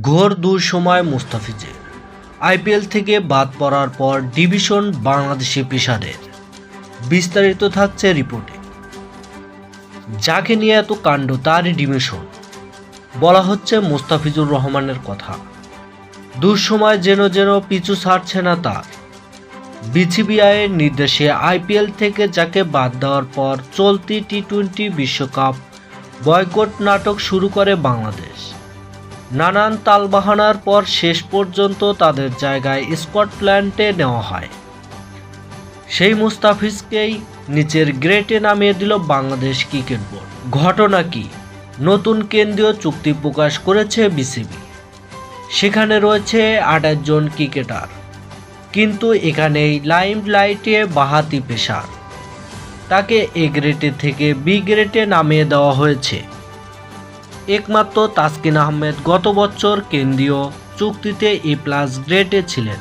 ঘোর দুঃসময় মুস্তাফিজের। আইপিএল থেকে বাদ পড়ার পর ডিভিশন বাংলাদেশি পেশাদের। বিস্তারিত থাকছে রিপোর্টে। যাকে নিয়ে এত কাণ্ড তারই ডিভিশন। বলা হচ্ছে মুস্তাফিজুর রহমানের কথা। দুঃসময় যেন যেন পিছু ছাড়ছে না তার। বিসিবিআইয়ের নির্দেশে আইপিএল থেকে যাকে বাদ দেওয়ার পর চলতি টি টোয়েন্টি বিশ্বকাপ বয়কট নাটক শুরু করে বাংলাদেশ। নানান তালবাহানার পর শেষ পর্যন্ত তাদের জায়গায় স্কটল্যান্ডে নেওয়া হয়। সেই মুস্তাফিজকেই নিচের গ্রেটে নামিয়ে দিল বাংলাদেশ ক্রিকেট বোর্ড। ঘটনা কি? নতুন কেন্দ্রীয় চুক্তি প্রকাশ করেছে বিসিবি। সেখানে রয়েছে আঠাশ জন ক্রিকেটার। কিন্তু এখানেই লাইম লাইটে বাহাতি পেশার তাকে এ গ্রেটে থেকে বি গ্রেটে নামিয়ে দেওয়া হয়েছে। একমাত্র তাসকিন আহমেদ গত বছর কেন্দ্রীয় চুক্তিতে এ প্লাস গ্রেডে ছিলেন।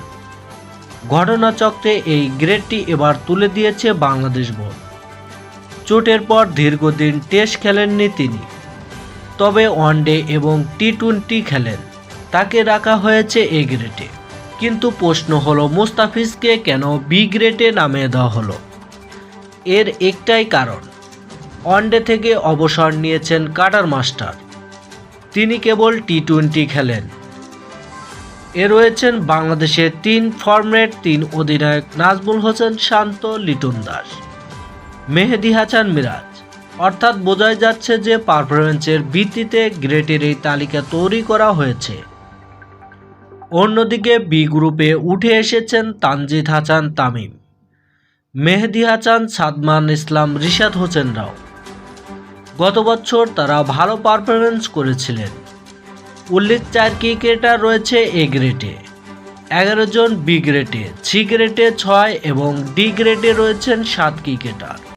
ঘটনাচক্রে এই গ্রেডটি এবার তুলে দিয়েছে বাংলাদেশ বোর্ড। চোটের পর দীর্ঘদিন টেস্ট খেলেননি তিনি। তবে ওয়ানডে এবং টি টোয়েন্টি খেলেন। তাকে রাখা হয়েছে এ গ্রেডে। কিন্তু প্রশ্ন হলো, মুস্তাফিজকে কেন বি গ্রেডে নামিয়ে দেওয়া হলো? এর একটাই কারণ, ওয়ানডে থেকে অবসর নিয়েছেন কাটার মাস্টার। তিনি কেবল টি টোয়েন্টি খেলেন। এ রয়েছেন বাংলাদেশের তিন ফরম্যাট তিন অধিনায়ক নাজমুল হোসেন, শান্ত, লিটন দাস। মেহেদি হাসান মিরাজ। অর্থাৎ বোঝাই যাচ্ছে যে পারফরমেন্সের ভিত্তিতে গ্রেটের এই তালিকা তৈরি করা হয়েছে। অন্যদিকে বি গ্রুপে উঠে এসেছেন তানজিদ হাসান তামিম। মেহেদি হাসান, সাদমান ইসলাম, রিশাদ হোসেনরাও। গত বছর তারা ভালো পারফরমেন্স করেছিলেন। উল্লেখ চার ক্রিকেটার রয়েছে এ। গ্রেটে এগারো জন বি গ্রেটে সি গ্রেডে ছয় এবং ডি গ্রেটে রয়েছেন সাত ক্রিকেটার